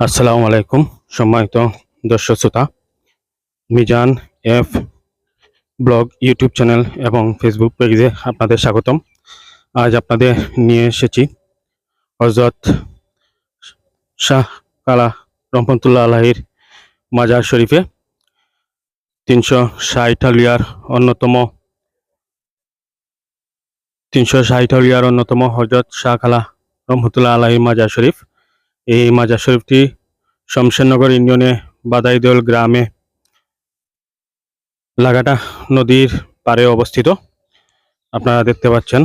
আসসালামু আলাইকুম, সম্মানিত দর্শক শ্রোতা। Mizan F blog, YouTube channel এবং ফেসবুক পেজে আপনাদের স্বাগতম। আজ আপনাদের নিয়ে এসেছি হজরত শাহ কালা রহমতুল্লাহ আলাহির মাজার শরীফে তিনশো ষাট আলিয়ার অন্যতম, তিনশো ষাট আলিয়ার অন্যতম হজরত শাহ কালা রহমতুল্লাহ আলাহির মাজার শরীফ। এই মাজার শরীফটি শমশেরনগর ইউনিয়নে বাদাইদল গ্রামে লাগাটা নদীর পারে অবস্থিত। আপনারা দেখতে পাচ্ছেন।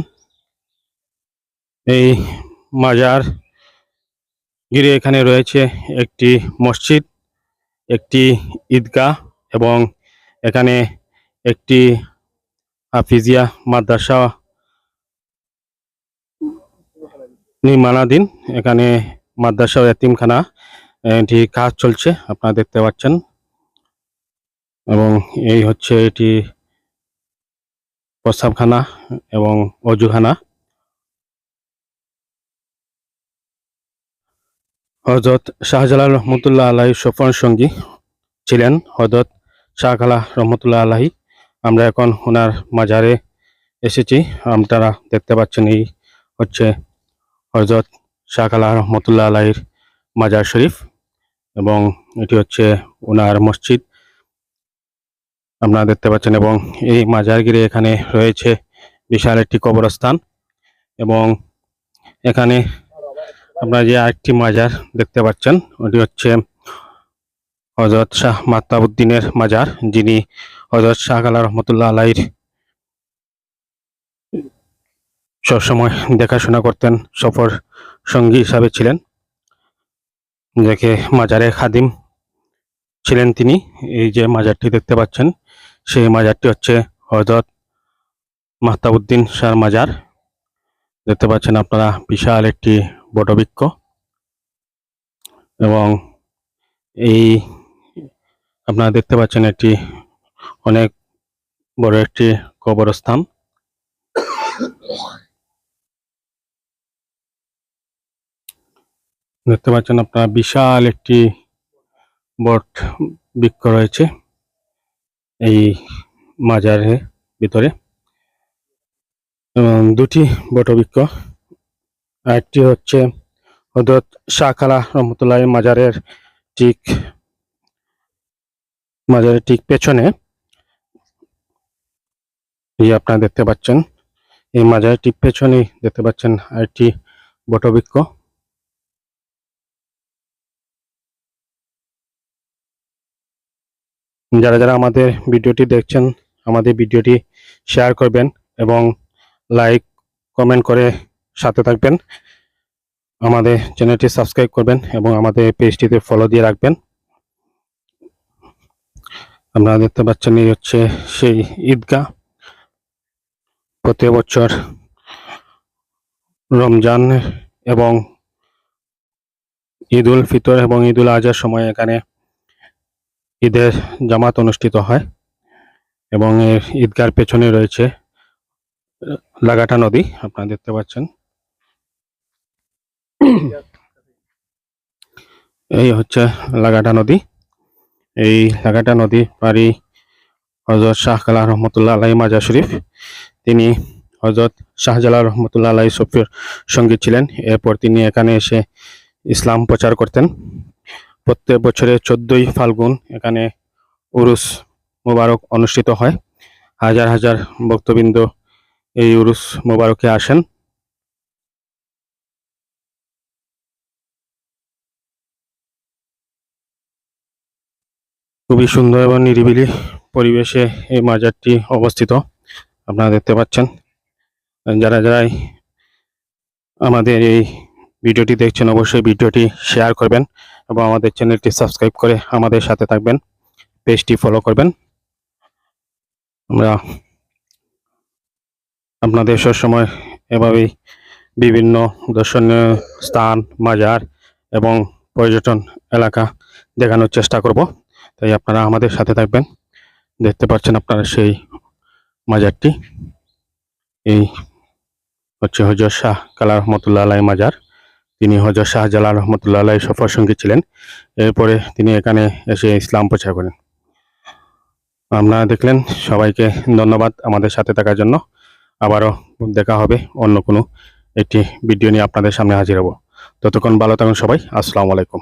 এই মাজার ঘিরে এখানে রয়েছে একটি মসজিদ, একটি ঈদগাহ এবং এখানে একটি হাফিজিয়া মাদ্রাসা নির্মাণাধীন। এখানে মাদ্রাসা ও এতিমখানা এটি কাজ চলছে, আপনারা দেখতে পাচ্ছেন। এবং এই হচ্ছে এটি প্রস্রাবখানা এবং অজুখানা। হজরত শাহজালাল রহমতুল্লাহ আলাহী সফর সঙ্গী ছিলেন হজরত শাহখালা রহমতুল্লাহ আলাহী আমরা এখন ওনার মাজারে এসেছি। আপনারা দেখতে পাচ্ছেন এই হচ্ছে হজরত শাহখালা রহমতুল্লাহ আলাহির মাজার শরীফ এবং এটি হচ্ছে ওনার মসজিদ। আপনারা দেখতে পাচ্ছেন এবং এই মাজার গিরে এখানে রয়েছে বিশাল একটি কবরস্থান এবং এখানে আপনারা যে আরেকটি মাজার দেখতে পাচ্ছেন, ওটি হচ্ছে হজরত শাহ মাতাবুদ্দিনের মাজার, যিনি হজরত শাহ আলা রহমতুল্লাহ আলাহির সবসময় দেখাশোনা করতেন সফর সঙ্গী হিসাবে ছিলেন। যাকে মাজারে খাদিম ছিলেন তিনি। এই যে মাজারটি দেখতে পাচ্ছেন, সেই মাজারটি হচ্ছে হজরত মাহতাবুদ্দিন শাহ মাজার। দেখতে পাচ্ছেন আপনারা, বিশাল একটি বটবৃক্ষ। এবং এই আপনারা দেখতে পাচ্ছেন একটি অনেক বড় একটি কবরস্থান। দেখতে পাচ্ছেন আপনারা বিশাল একটি বট বৃক্ষ রয়েছে এই মাজারের ভিতরে। এবং দুটি বটবৃক্ষ একটি হচ্ছে হজরত শাহখালা রহমতুল্লাহ মাজারের ঠিক মাজারের ঠিক পেছনে। এই আপনারা দেখতে পাচ্ছেন, এই মাজারের ঠিক পেছনেই দেখতে পাচ্ছেন আরেকটি বটবৃক্ষ যারা যারা আমাদের ভিডিওটি দেখছেন, আমাদের ভিডিওটি শেয়ার করবেন এবং লাইক কমেন্ট করে সাথে থাকবেন। আমাদের চ্যানেলটি সাবস্ক্রাইব করবেন এবং আমাদের পেজটিতে ফলো দিয়ে রাখবেন। আপনারা দেখতে পাচ্ছেন, এই হচ্ছে সেই ঈদগাহ। প্রতি বছর রমজান এবং ঈদ উল ফিতর এবং ঈদ উল আজহার সময় এখানে ঈদের জামাত অনুষ্ঠিত হয় এবং এর ঈদগার পেছনে রয়েছে লাগাটা নদী, আপনারা দেখতে পাচ্ছেন। এই হচ্ছে লাগাটা নদী। এই লাগাটা নদী পারি হজরত শাহ কালা রহমতুল্লাহ আলাই মাজা শরীফ। তিনি হজরত শাহজালাল রহমতুল্লাহ আলাই সফির সঙ্গী ছিলেন। এরপর তিনি এখানে এসে ইসলাম প্রচার করতেন। প্রত্যেক বছরে চোদ্দই ফাল্গুন এখানে উরুস মোবারক অনুষ্ঠিত হয়। হাজার হাজার ভক্তবৃন্দ এই উরুস মোবারকে আসেন। খুবই সুন্দর এবং নিরিবিলি পরিবেশে এই মাজারটি অবস্থিত। আপনারা দেখতে পাচ্ছেন। যারা যারাই আমাদের এই ভিডিওটি দেখছেন অবশ্যই ভিডিওটি শেয়ার করবেন এবং আমাদের চ্যানেলটি সাবস্ক্রাইব করে আমাদের সাথে থাকবেন, পেজটি ফলো করবেন। আমরা আপনাদের সবসময় এভাবেই বিভিন্ন দর্শনীয় স্থান মাজার এবং পর্যটন এলাকা দেখানোর চেষ্টা করব। তাই আপনারা আমাদের সাথে থাকবেন। দেখতে পাচ্ছেন আপনারা সেই মাজারটি। এই হচ্ছে হজর শাহ কালা রহমতুল্লাহ আলাই মাজার। তিনি হজর শাহজালাল রহমতুল্লাহ সফর সঙ্গে ছিলেন। এরপরে তিনি এখানে এসে ইসলাম প্রচার করেন। আপনারা দেখলেন সবাইকে ধন্যবাদ আমাদের সাথে থাকার জন্য। আবারও দেখা হবে অন্য কোনো একটি ভিডিও নিয়ে আপনাদের সামনে হাজির হব। ততক্ষণ ভালো থাকুন সবাই। আসসালামু আলাইকুম।